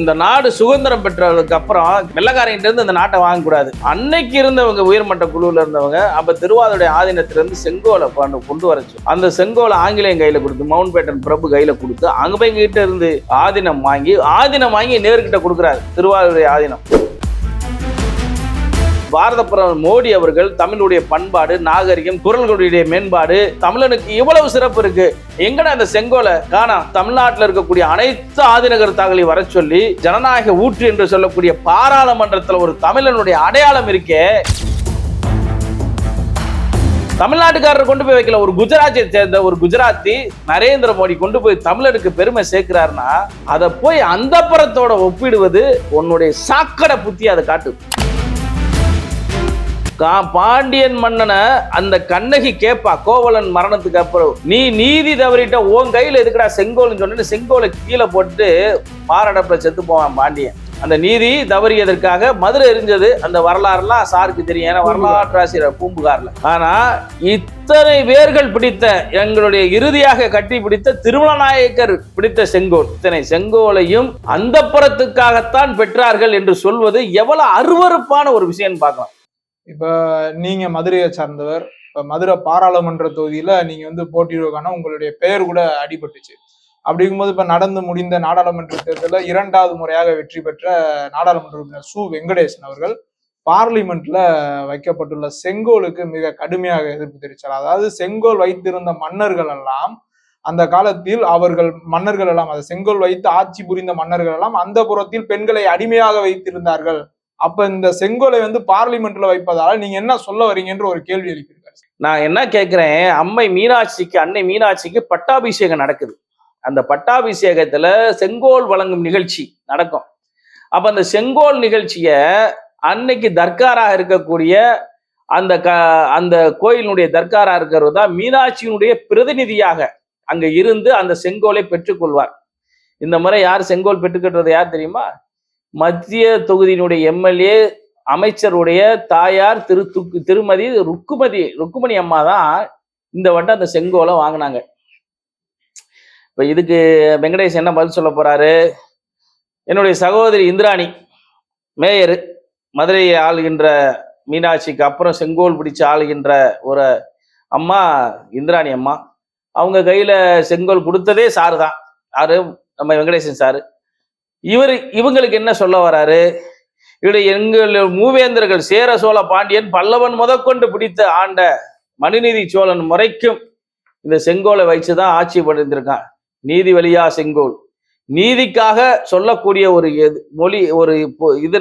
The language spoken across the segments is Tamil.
இந்த நாடு சுதந்திரம் பெற்றதுக்கு அப்புறம் வெள்ளக்காரங்கிட்ட இருந்து இந்த நாட்டை வாங்கக்கூடாது அன்னைக்கு இருந்தவங்க உயர்மட்ட குழுவில் இருந்தவங்க அப்ப திருவாதுடைய ஆதீனத்திலிருந்து செங்கோலை கொண்டு கொண்டு வரச்சு. அந்த செங்கோலை ஆங்கிலேயம் கையில கொடுத்து மவுண்ட் பேட்டன் பிரபு கையில கொடுத்து அங்க போய் கிட்ட இருந்து ஆதீனம் வாங்கி ஆதீனம் வாங்கி நேருக்கிட்ட கொடுக்குறாரு திருவாதுடைய ஆதீனம். பாரத பிரதமர் மோடி அவர்கள் தமிழுடைய பண்பாடு நாகரிகம் குரல்களுடைய மேம்பாடு தமிழனுக்கு இவ்வளவு சிறப்பு இருக்கு. எங்கடா அந்த செங்கோலை? காணா தமிழ்நாட்டில் இருக்கக்கூடிய அனைத்து ஆதினகர்த்தாக்களையும் வர சொல்லி ஜனநாயக ஊற்று என்று சொல்லக்கூடிய பாராளுமன்றத்தில் ஒரு தமிழனுடைய அடையாளம் இருக்கே. தமிழ்நாட்டுக்காரர் கொண்டு போய் வைக்கல. ஒரு குஜராத்தை சேர்ந்த ஒரு குஜராத்தி நரேந்திர மோடி கொண்டு போய் தமிழருக்கு பெருமை சேர்க்கிறாருன்னா அதை போய் அந்த புறத்தோட ஒப்பிடுவது உன்னுடைய சாக்கடை புத்தி அதை காட்டு பாண்டியன் மன்னனை அந்த கண்ணகி கேப்பா கோவலன் மரணத்துக்கு அப்புறம். நீ நீதி தவறிட்ட உன் கையில எதுக்குடா செங்கோல்னு சொன்னு செங்கோலை கீழே போட்டு பாரடப்புல செத்து போவான் பாண்டியன். அந்த நீதி தவறியதற்காக மதுரை எரிஞ்சது அந்த வரலாறுலாம் சாருக்கு தெரியும். ஏன்னா வரலாற்று ஆசிரியர் பூம்புகார்ல. ஆனா இத்தனை வேர்கள் பிடித்த எங்களுடைய இறுதியாக கட்டி பிடித்த திருமலநாயக்கர் பிடித்த செங்கோல். இத்தனை செங்கோலையும் அந்த புறத்துக்காகத்தான் பெற்றார்கள் என்று சொல்வது எவ்வளவு அருவருப்பான ஒரு விஷயம் பார்க்கலாம். இப்போ நீங்க மதுரையை சார்ந்தவர் இப்போ மதுரை பாராளுமன்ற தொகுதியில நீங்க வந்து போட்டியிடுவதுக்கான உங்களுடைய பெயர் கூட அடிபட்டுச்சு. அப்படிங்கும்போது இப்போ நடந்து முடிந்த நாடாளுமன்ற தேர்தலில் இரண்டாவது முறையாக வெற்றி பெற்ற நாடாளுமன்ற உறுப்பினர் சு. வெங்கடேசன் அவர்கள் பார்லிமெண்ட்ல வைக்கப்பட்டுள்ள செங்கோலுக்கு மிக கடுமையாக எதிர்ப்பு தெரிவித்தார் அதாவது செங்கோல் வைத்திருந்த மன்னர்கள் எல்லாம் அந்த காலத்தில் அவர்கள் மன்னர்கள் எல்லாம் அதை செங்கோல் வைத்து ஆட்சி புரிந்த மன்னர்கள் எல்லாம் அந்த புறத்தில் பெண்களை அடிமையாக வைத்திருந்தார்கள். அப்ப இந்த செங்கோலை வந்து பார்லிமெண்ட்ல வைப்பதால நீங்க என்ன சொல்ல வரீங்கன்ற ஒரு கேள்வி எழுப்பியிருக்காரு. நான் என்ன கேட்கிறேன் அம்மை மீனாட்சிக்கு அன்னை மீனாட்சிக்கு பட்டாபிஷேகம் நடக்குது. அந்த பட்டாபிஷேகத்துல செங்கோல் வழங்கும் நிகழ்ச்சி நடக்கும். அப்ப அந்த செங்கோல் நிகழ்ச்சிய அன்னைக்கு தர்காராக இருக்கக்கூடிய அந்த க அந்த கோயிலினுடைய தர்காரா இருக்கிறது தான் மீனாட்சியினுடைய பிரதிநிதியாக அங்க இருந்து அந்த செங்கோலை பெற்றுக்கொள்வார். இந்த முறை யார் செங்கோல் பெற்றுக்கிட்டது யார் தெரியுமா? மத்திய தொகுதியினுடைய எம்எல்ஏ அமைச்சருடைய தாயார் திரு திருமதி ருக்குமதி ருக்குமணி அம்மா தான் இந்த வட்டம் அந்த செங்கோலை வாங்கினாங்க. இப்போ இதுக்கு வெங்கடேஷ் என்ன பதில் சொல்ல போறாரு? என்னுடைய சகோதரி இந்திராணி மேயர் மதுரையை ஆளுகின்ற மீனாட்சிக்கு அப்புறம் செங்கோல் பிடிச்சு ஆளுகின்ற ஒரு அம்மா இந்திராணி அம்மா. அவங்க கையில் செங்கோல் கொடுத்ததே சாரு தான். யாரு? நம்ம வெங்கடேசன் சாரு. இவர் இவங்களுக்கு என்ன சொல்ல வராரு? இவருடைய எங்கள் மூவேந்தர்கள் சேர சோழ பாண்டியன் பல்லவன் முதற்கொண்டு பிடித்த ஆண்ட மனுநீதி சோழன் முறைக்கும் இந்த செங்கோலை வச்சுதான் ஆட்சி பண்ணிருந்திருக்கான் நீதி வழியா செங்கோல். நீதிக்காக சொல்லக்கூடிய ஒரு எது மொழி ஒரு பொ- இது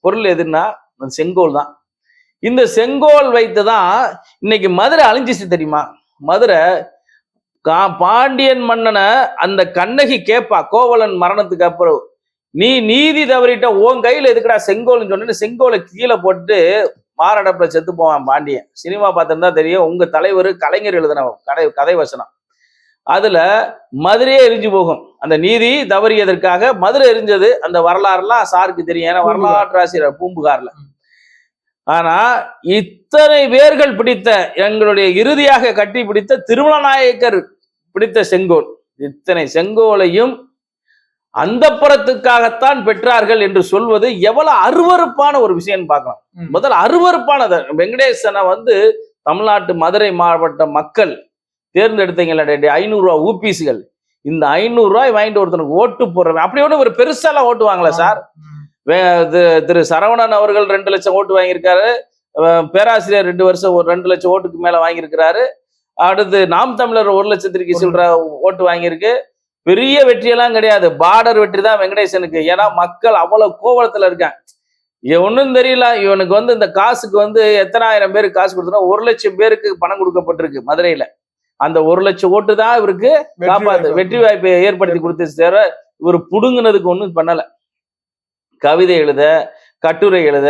பொருள் எதுன்னா அந்த செங்கோல் தான். இந்த செங்கோல் வைத்து தான் இன்னைக்கு மதுரை அழிஞ்சிச்சு தெரியுமா? மதுரை கா பாண்டியன் மன்னனை அந்த கண்ணகி கேப்பா கோவலன் மரணத்துக்கு அப்புறம் நீ நீதி தவறிட்ட உன் கையில எதுக்குடா செங்கோல்னு சொன்னு செங்கோலை கீழே போட்டு மாரடப்புல செத்து போவான் பாண்டியன். சினிமா பார்த்திருந்தா தெரியும் உங்க தலைவர் கலைஞர் எழுதின கதை கதை வசனம். அதுல மதுரையே எரிஞ்சு போகும். அந்த நீதி தவறியதற்காக மதுரை எரிஞ்சது அந்த வரலாறுலாம் சாருக்கு தெரியும். ஏன்னா வரலாற்று ஆசிரியர் பூம்புகார்ல. ஆனா இத்தனை வேர்கள் பிடித்த எங்களுடைய இறுதியாக கட்டி பிடித்த திருமலநாயக்கர் பிடித்த செங்கோல். இத்தனை செங்கோலையும் அந்த புறத்துக்காகத்தான் பெற்றார்கள் என்று சொல்வது எவ்வளவு அருவருப்பான ஒரு விஷயம் பார்க்கலாம். ம். முதல்ல அருவருப்பானது. வெங்கடேசனை வந்து தமிழ்நாட்டு மதுரை மாவட்ட மக்கள் தேர்ந்தெடுத்தீங்களே ஐநூறு ரூபாய் ஊபிஸ்கள். இந்த ஐநூறு ரூபாய் வாங்கிட்டு ஒருத்தனுக்கு ஓட்டு போடுறவன் அப்படி ஒண்ணு ஒரு பெருசாலாம் ஓட்டு வாங்கல சார். திரு சரவணன் அவர்கள் ரெண்டு லட்சம் ஓட்டு வாங்கியிருக்காரு. பேராசிரியர் ரெண்டு வருஷம் ஒரு ரெண்டு லட்சம் ஓட்டுக்கு மேல வாங்கியிருக்கிறாரு. அடுத்து நாம் தமிழர் ஒரு லட்சத்திற்கு சில்லற ஓட்டு வாங்கியிருக்கு. பெரிய வெற்றியெல்லாம் கிடையாது. பார்டர் வெற்றி தான் வெங்கடேசனுக்கு. ஏன்னா மக்கள் அவ்வளவு கோவலத்துல இருக்காங்க. ஒன்றும் தெரியல. இவனுக்கு வந்து இந்த காசுக்கு வந்து எத்தனாயிரம் பேருக்கு காசு கொடுத்தனா ஒரு லட்சம் பேருக்கு பணம் கொடுக்கப்பட்டிருக்கு மதுரையில. அந்த ஒரு லட்சம் ஓட்டு தான் இவருக்கு காப்பாத்து. வெற்றி வாய்ப்பை ஏற்படுத்தி கொடுத்து தவிர இவர் புடுங்குனதுக்கு ஒன்றும் பண்ணல. கவிதை எழுத கட்டுரை எழுத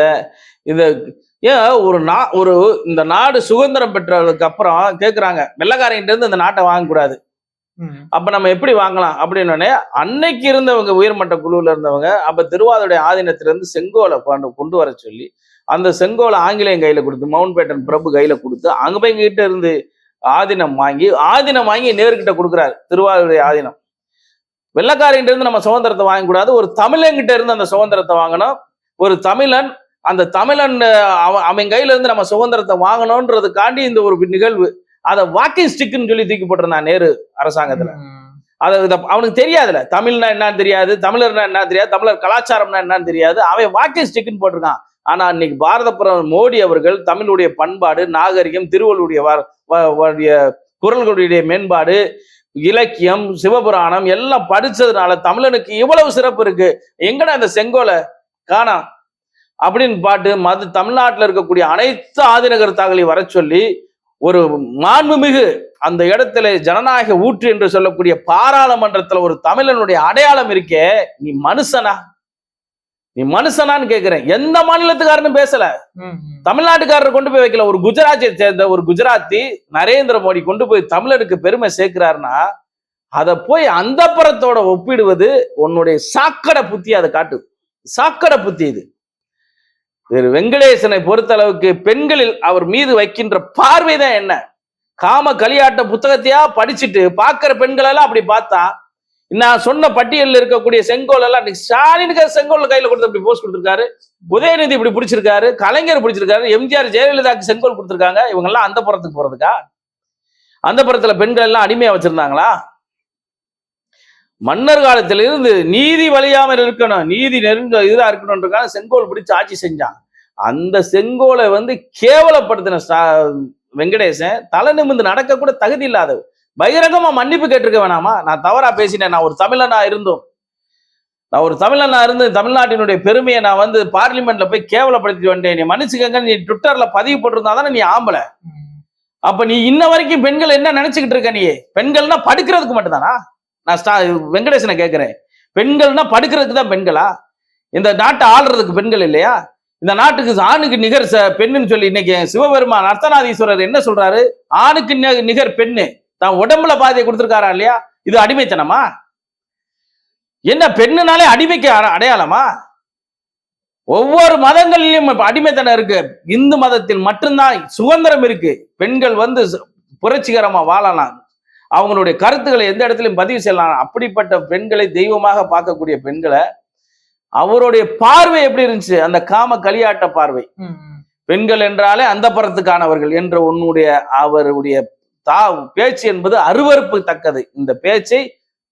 இந்த ஏன் ஒரு நா ஒரு இந்த நாடு சுதந்திரம் பெற்றதுக்கு அப்புறம் கேக்குறாங்க. வெள்ளக்காரங்கிட்ட இருந்து இந்த நாட்டை வாங்கக்கூடாது. அப்ப நம்ம எப்படி வாங்கலாம் அப்படின்னு அன்னைக்கு இருந்தவங்க உயர்மட்ட குழுவுல இருந்தவங்க அப்ப திருவாதுடைய ஆதீனத்திலிருந்து செங்கோலை கொண்டு கொண்டு வர சொல்லி அந்த செங்கோலை ஆங்கிலேயம் கையில கொடுத்து மவுண்ட் பேட்டன் பிரபு கையில கொடுத்து அங்க போய் கிட்ட இருந்து ஆதீனம் வாங்கி ஆதீனம் வாங்கி நேர்கிட்ட கொடுக்குறாரு திருவாதுடைய ஆதீனம். வெள்ளக்காரங்கிட்ட இருந்து நம்ம சுதந்திரத்தை வாங்கக்கூடாது. ஒரு தமிழங்கிட்ட இருந்து அந்த சுதந்திரத்தை வாங்கணும். ஒரு தமிழன் அந்த தமிழன் அவன் அவன் கையில இருந்து நம்ம சுதந்திரத்தை வாங்கணும்ன்றதுக்காண்டி இந்த ஒரு நிகழ்வு. அதை வாக்கிங் ஸ்டிக்னு சொல்லி தூக்கி போட்டிருந்தான் நேரு அரசாங்கத்துல. அதை அவனுக்கு தெரியாதுல தமிழ்னா என்னன்னு தெரியாது தமிழர்னா என்ன தெரியாது தமிழர் கலாச்சாரம்னா என்னன்னு தெரியாது. அவன் வாக்கிங் ஸ்டிக்னு போட்டிருக்கான். ஆனா இன்னைக்கு பாரத பிரதமர் மோடி அவர்கள் தமிழுடைய பண்பாடு நாகரிகம் திருவள்ளுடைய குரல்களுடைய மேம்பாடு இலக்கியம் சிவபுராணம் எல்லாம் படிச்சதுனால தமிழனுக்கு இவ்வளவு சிறப்பு இருக்கு. எங்கடா அந்த செங்கோலை? காணாம் அப்படின்னு பாட்டு மது தமிழ்நாட்டில் இருக்கக்கூடிய அனைத்து ஆதினகர்த்தாக்களையும் வர சொல்லி ஒரு மாண்புமிகு அந்த இடத்துல ஜனநாயக ஊற்று என்று சொல்லக்கூடிய பாராளுமன்றத்துல ஒரு தமிழனுடைய அடையாளம் இருக்கே நீ மனுஷனா? நீ மனுஷனான்னு கேக்குறேன் எந்த மாநிலத்துக்காரனும் பேசல. தமிழ்நாட்டுக்காரர் கொண்டு போய் வைக்கல. ஒரு குஜராத்தை சேர்ந்த ஒரு குஜராத்தி நரேந்திர மோடி கொண்டு போய் தமிழருக்கு பெருமை சேர்க்கிறாருன்னா அதை போய் அந்த புறத்தோட ஒப்பிடுவது உன்னுடைய சாக்கடை புத்தி அதை காட்டு சாக்கடை புத்தி இது. திரு வெங்கடேசனை பொறுத்தளவுக்கு பெண்களில் அவர் மீது வைக்கின்ற பார்வை தான் என்ன? காம களியாட்ட புத்தகத்தையா படிச்சுட்டு பார்க்கிற பெண்களெல்லாம் அப்படி பார்த்தா நான் சொன்ன பட்டியலில் இருக்கக்கூடிய செங்கோல் எல்லாம் ஸ்டாலினுக்கு செங்கோல் கையில கொடுத்து அப்படி போஸ்ட் கொடுத்துருக்காரு. உதயநிதி இப்படி பிடிச்சிருக்காரு. கலைஞர் பிடிச்சிருக்காரு. எம்ஜிஆர் ஜெயலலிதாக்கு செங்கோல் கொடுத்துருக்காங்க. இவங்க எல்லாம் அந்த புறத்துக்கு போறதுக்கா? அந்த புறத்துல பெண்கள் எல்லாம் அடிமையா வச்சிருந்தாங்களா? மன்னர் காலத்திலிருந்து நீதி வழியாமல் இருக்கணும் நீதி நெருங்க இதா இருக்கணும்ன்றதுக்காக செங்கோல் பிடிச்சு ஆட்சி செஞ்சான் அந்த செங்கோலை வந்து கேவலப்படுத்தின வெங்கடேசன் தலை நிமிர்ந்து நடக்க கூட தகுதி இல்லாதவர் பகிரங்கமா மன்னிப்பு கேட்டிருக்க வேணாமா? நான் தவறா பேசினேன். நான் ஒரு தமிழனா இருந்தும் நான் ஒரு தமிழனா இருந்து தமிழ்நாட்டினுடைய பெருமையை நான் வந்து பார்லிமெண்ட்ல போய் கேவலப்படுத்திட்டு வந்தேன். நீ மன்னிச்சுக்கங்க நீ ட்விட்டர்ல பதிவு போட்டிருந்தா தானே நீ ஆம்பளை. அப்ப நீ இன்ன வரைக்கும் பெண்கள் என்ன நினைச்சுக்கிட்டு இருக்க நீ? பெண்கள்னா படுக்கிறதுக்கு மட்டும்தானா? நான் ஸ்டா வெங்கடேசனை கேட்குறேன் பெண்கள்னா படுக்கிறதுக்கு தான் பெண்களா? இந்த நாட்டை ஆள்றதுக்கு பெண்கள் இல்லையா? இந்த நாட்டுக்கு ஆணுக்கு நிகர் ச- பெண்ணுன்னு சொல்லி இன்னைக்கு சிவபெருமான் அர்த்தநாதீஸ்வரர் என்ன சொல்றாரு? ஆணுக்கு நிகர் பெண்ணு. தான் உடம்புல பாதையை கொடுத்துருக்காரா இல்லையா? இது அடிமைத்தனமா? என்ன பெண்ணுனாலே அடிமைக்கு அடையாளமா? ஒவ்வொரு மதங்களிலும் அடிமைத்தனம் இருக்கு. இந்து மதத்தில் மட்டும்தான் சுதந்திரம் இருக்கு. பெண்கள் வந்து புரட்சிகரமா வாழலாம். அவங்களுடைய கருத்துக்களை எந்த இடத்துலயும் பதிவு செய்யலாம். அப்படிப்பட்ட பெண்களை தெய்வமாக பார்க்கக்கூடிய பெண்களை அவருடைய பார்வை எப்படி இருந்துச்சு? அந்த காம களியாட்ட பார்வை. பெண்கள் என்றாலே அந்த பரத்துக்கானவர்கள் என்ற உன்னுடைய அவருடைய தா பேச்சு என்பது அருவருப்பு தக்கது. இந்த பேச்சை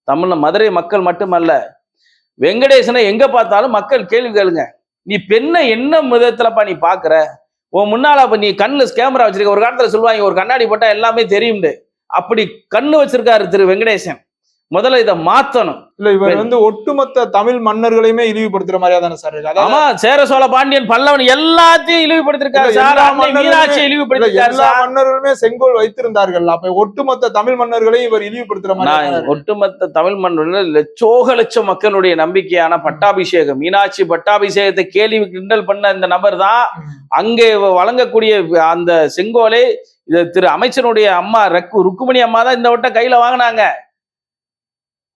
தமிழ் மதுரை மக்கள் மட்டுமல்ல வெங்கடேசனை எங்க பார்த்தாலும் மக்கள் கேள்வி கேளுங்க. நீ பெண்ணை என்ன விதத்துலப்பா நீ பாக்குற உன் முன்னால நீ கண்ணுல கேமரா வச்சிருக்க ஒரு காலத்துல சொல்லுவாங்க ஒரு கண்ணாடி போட்டா எல்லாமே தெரியும்னு. அப்படி கண்ணு வச்சிருக்காரு திரு வெங்கடேசன். முதல்ல இதை மாத்தணும். இல்ல இவர் வந்து ஒட்டுமொத்த தமிழ் மன்னர்களையுமே இழிவுபடுத்துற மாதிரியா தானே சார்? இருக்கு ஆமா சேர சோழ பாண்டியன் பல்லவன் எல்லாத்தையும் இழிவுபடுத்திருக்காரு. எல்லா மன்னர்களுமே- செங்கோல் வைத்திருந்தார்கள். அப்ப ஒட்டுமொத்த தமிழ் மன்னர்களையும் இவர் இழிவுபடுத்துற மாதிரி ஒட்டுமொத்த தமிழ் மன்னர்கள் லட்சோக லட்சம் மக்களுடைய நம்பிக்கையான பட்டாபிஷேகம். மீனாட்சி பட்டாபிஷேகத்தை கேள்வி கிண்டல் பண்ண இந்த நபர் தான் அங்கே வழங்கக்கூடிய அந்த செங்கோலை இது திரு அமைச்சனுடைய அம்மா ரக்கு ருக்குமணி அம்மா தான் இந்த வட்டம் கையில வாங்கினாங்க.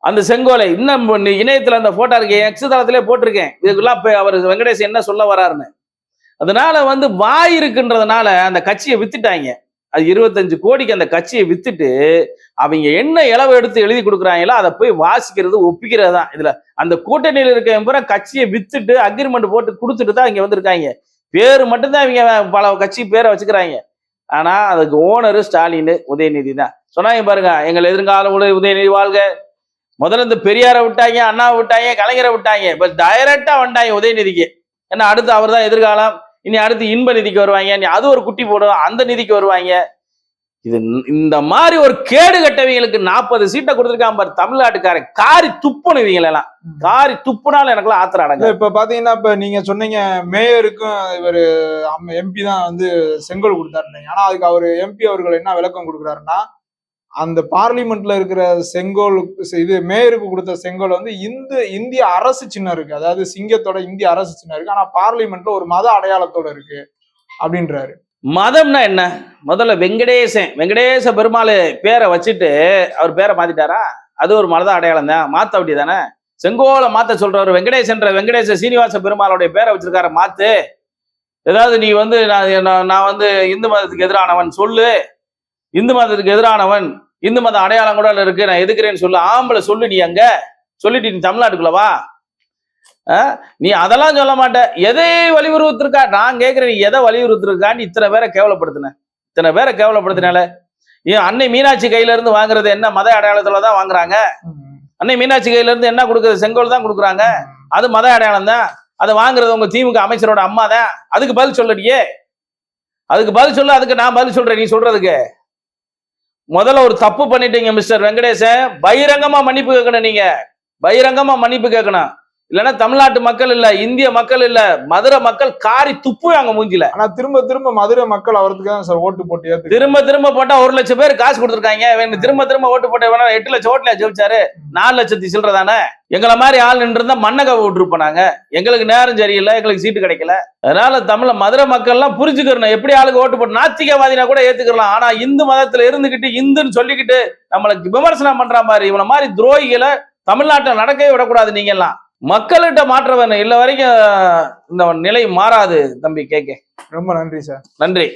அந்த செங்கோலை இன்னும் இணையத்தில் இணையத்துல அந்த போட்டோ இருக்கேன் எக்ஸ் தளத்திலே போட்டிருக்கேன். இதுக்கெல்லாம் இப்ப அவர் வெங்கடேஷ் என்ன சொல்ல வராருன்னு. அதனால வந்து வாய் இருக்குன்றதுனால அந்த கட்சியை வித்துட்டாங்க. அது இருபத்தஞ்சு கோடிக்கு அந்த கட்சியை வித்துட்டு அவங்க என்ன இளவு எடுத்து எழுதி கொடுக்குறாங்களோ அதை போய் வாசிக்கிறது ஒப்பிக்கிறது தான். இதுல அந்த கூட்டணியில் இருக்க பூரா கட்சியை வித்துட்டு அக்ரிமெண்ட் போட்டு கொடுத்துட்டு தான் இங்க வந்திருக்காங்க. பேர் மட்டும்தான் இவங்க பல கட்சி பேரை வச்சுக்கிறாங்க. ஆனா அதுக்கு ஓனரு ஸ்டாலின் உதயநிதி தான் சொன்னாங்க பாருங்க எங்கள் எதிர்கால உதயநிதி வாழ்க. முதல்ல இந்த பெரியாரை விட்டாங்க அண்ணாவை விட்டாங்க கலைஞரை விட்டாங்க இப்போ டைரக்டா வந்துட்டாங்க உதயநிதிக்கு. ஏன்னா அடுத்து அவர் தான் எதிர்காலம் இனி அடுத்து இன்ப நிதிக்கு வருவாங்க இனி அது ஒரு குட்டி போடும் அந்த நிதிக்கு வருவாங்க. இது இந்த மாதிரி ஒரு கேடு கட்டவங்களுக்கு நாற்பது சீட்டை கொடுத்துருக்கான் பாரு தமிழ்நாட்டுக்காரன். காரி துப்புணும் இவங்களெல்லாம் காரி துப்புனாலும் எனக்குலாம் ஆத்திரம் அடங்க இப்ப பாத்தீங்கன்னா இப்ப நீங்க சொன்னீங்க மேயருக்கும் இவரு எம்பி தான் வந்து செங்கோல் கொடுத்தாருன்னு ஆனா அதுக்கு அவரு எம்பி அவர்கள் என்ன விளக்கம் கொடுக்குறாருன்னா அந்த பார்லிமெண்ட்ல இருக்கிற செங்கோல் இது மேயருக்கு கொடுத்த செங்கோல் வந்து இந்து இந்திய அரசு சின்னம் இருக்கு. அதாவது சிங்கத்தோட இந்திய அரசு சின்னம் இருக்கு. ஆனா பார்லிமெண்ட்ல ஒரு மத அடையாளத்தோட இருக்கு அப்படின்றாரு. மதம்னா என்ன? முதல்ல வெங்கடேசன். வெங்கடேச பெருமாள் பேரை வச்சுட்டு அவர் பேரை மாத்திட்டாரா? அது ஒரு மத அடையாளம் தான். மாத்த அப்படி தானே செங்கோலை மாத்த சொல்றவர் வெங்கடேசன்ற வெங்கடேச சீனிவாச பெருமாளுடைய பேரை வச்சிருக்காரு மாத்து. ஏதாவது நீ வந்து நான் நான் நான் வந்து இந்து மதத்துக்கு எதிரானவன் சொல்லு. இந்து மதத்துக்கு எதிரானவன் இந்து மத அடையாளம் கூட இருக்கு. நான் எதுக்குறேன்னு சொல்லு. ஆம்பளை சொல்லு நீ அங்க. சொல்லிட்டு நீ தமிழ்நாட்டுக்குள்ளவா நீ அதெல்லாம் சொல்ல மாட்ட. எதை வலியுறுத்திருக்கா? நான் கேட்கிறேன் நீ எதை வலியுறுத்திருக்கான்னு இத்தனை பேரை கேவலப்படுத்தின. இத்தனை பேரை கேவலப்படுத்தினால. ஏன் அன்னை மீனாட்சி கையில இருந்து வாங்குறது என்ன மத அடையாளத்துல தான் வாங்குறாங்க? அன்னை மீனாட்சி கையில இருந்து என்ன கொடுக்குறது செங்கோல் தான் கொடுக்குறாங்க. அது மத அடையாளம் தான். அதை வாங்குறது உங்க திமுக அமைச்சரோட அம்மா தான். அதுக்கு பதில் சொல்லடியே. அதுக்கு பதில் சொல்ல அதுக்கு நான் பதில் சொல்றேன் நீ சொல்றதுக்கு. முதல்ல ஒரு தப்பு பண்ணிட்டீங்க மிஸ்டர் வெங்கடேசன். பகிரங்கமா மன்னிப்பு கேட்கணும் நீங்க. பகிரங்கமா மன்னிப்பு கேட்கணும். இல்லைன்னா தமிழ்நாட்டு மக்கள் இல்ல இந்திய மக்கள் இல்ல மதுரை மக்கள் காரி துப்புவாங்க மூஞ்சில. ஆனா திரும்ப திரும்ப மதுரை மக்கள் அவருக்கு தான் சார் ஓட்டு போட்டு திரும்ப திரும்ப போட்டா ஒரு லட்சம் பேர் காசு கொடுத்துருக்காங்க. திரும்ப திரும்ப ஓட்டு போட்ட வேணா எட்டு லட்சம் ஓட்டுல ஜெயிச்சாரு. நாலு லட்சத்தி சில்லறதானே எங்களை மாதிரி ஆள் நின்று இருந்தா மண்ணக விட்டுருப்போம் நாங்க. எங்களுக்கு நேரம் சரியில்லை எங்களுக்கு சீட்டு கிடைக்கல. அதனால தமிழ மதுரை மக்கள் எல்லாம் புரிஞ்சுக்கிறணும். எப்படி ஆளுக்கு ஓட்டு போட்டு நாத்திகவாதினா கூட ஏத்துக்கலாம் ஆனா இந்து மதத்துல இருந்துகிட்டு இந்துன்னு சொல்லிக்கிட்டு நம்மளுக்கு விமர்சனம் பண்ற மாதிரி இவன மாதிரி துரோகிகளை தமிழ்நாட்டில் நடக்கவே விடக்கூடாது நீங்க எல்லாம் மக்கள்கிட்ட மாற்ற வேணும் இல்ல வரைக்கும் இந்த நிலை மாறாது தம்பி கேட்க ரொம்ப நன்றி சார். நன்றி.